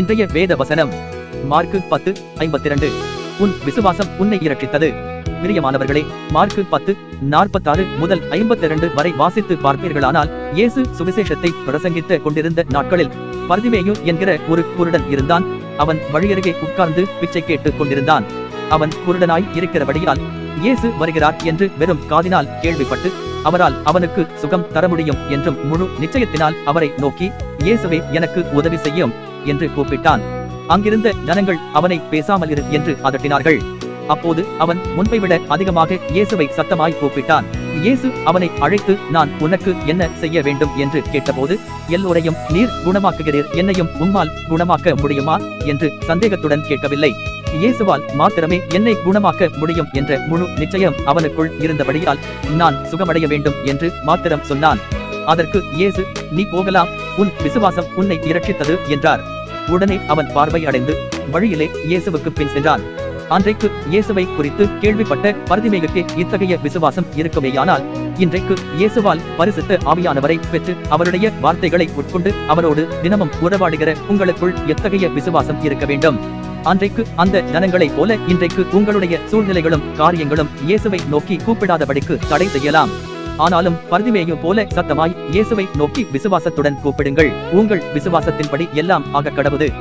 இன்றைய வேத வசனம். மார்க்கு பத்து ஐம்பத்தி இரண்டு உன் விசுவாசம் உன்னை இரட்சித்தது. பிரியமானவர்களே மார்க்கு பத்து நாற்பத்தாறு முதல் ஐம்பத்தி இரண்டு வரை வாசித்து பார்ப்பீர்களானால் இயேசு சுவிசேஷத்தை பிரசங்கித்து கொண்டிருந்த நாட்களில் பர்திமேயு என்கிற ஒரு குருடன் இருந்தான். அவன் வழியருகே உட்கார்ந்து பிச்சை கேட்டுக் கொண்டிருந்தான். அவன் குருடனாய் இருக்கிறபடியால் இயேசு வருகிறார் என்று வெறும் காதினால் கேள்விப்பட்டு அவரால் அவனுக்கு சுகம் தர முடியும் என்றும் முழு நிச்சயத்தினால் அவரை நோக்கி இயேசுவே எனக்கு உதவி செய்யும். என்று கூப்பிட்டான். அங்கிருந்த ஜனங்கள் அவனை பேசாமல் இரு என்று அதட்டினார்கள். அப்போது அவன் முன்பை விட அதிகமாக இயேசுவை சத்தமாய் கூப்பிட்டான். இயேசு அவனை அழைத்து நான் உனக்கு என்ன செய்ய வேண்டும்? என்று கேட்டபோது எல்லோரையும் நீர் குணமாக்குகிறீர். என்னையும் உம்மால் குணமாக்க முடியுமா? என்று சந்தேகத்துடன் கேட்கவில்லை. இயேசுவால் மாத்திரமே என்னை குணமாக்க முடியும் என்ற முழு நிச்சயம் அவனுக்குள் இருந்தபடியால் நான் சுகமடைய வேண்டும் என்று மாத்திரம் சொன்னான். அதற்கு இயேசு நீ போகலாம் உன் விசுவாசம் உன்னை இரட்சித்தது என்றார். உடனே அவன் பார்வை அடைந்து வழியிலே இயேசுவுக்கு பின் சென்றான். அன்றைக்கு இயேசுவை குறித்து கேள்விப்பட்ட பரதிமேகுக்கு இத்தகைய விசுவாசம் இருக்குமேயானால் இன்றைக்கு இயேசுவால் பரிசுத்த ஆவியானவரை பெற்று அவருடைய வார்த்தைகளை உட்கொண்டு அவரோடு தினமும் உறவாடுகிற உங்களுக்குள் எத்தகைய விசுவாசம் இருக்க வேண்டும்? அன்றைக்கு அந்த ஜனங்களைப் போல இன்றைக்கு உங்களுடைய சூழ்நிலைகளும் காரியங்களும் இயேசுவை நோக்கி கூப்பிடாதபடிக்கு தடை செய்யலாம். ஆனாலும் பர்திமேயு போல சத்தமாய் இயேசுவை நோக்கி விசுவாசத்துடன் கூப்பிடுங்கள். உங்கள் விசுவாசத்தின்படி எல்லாம் ஆக கடவுது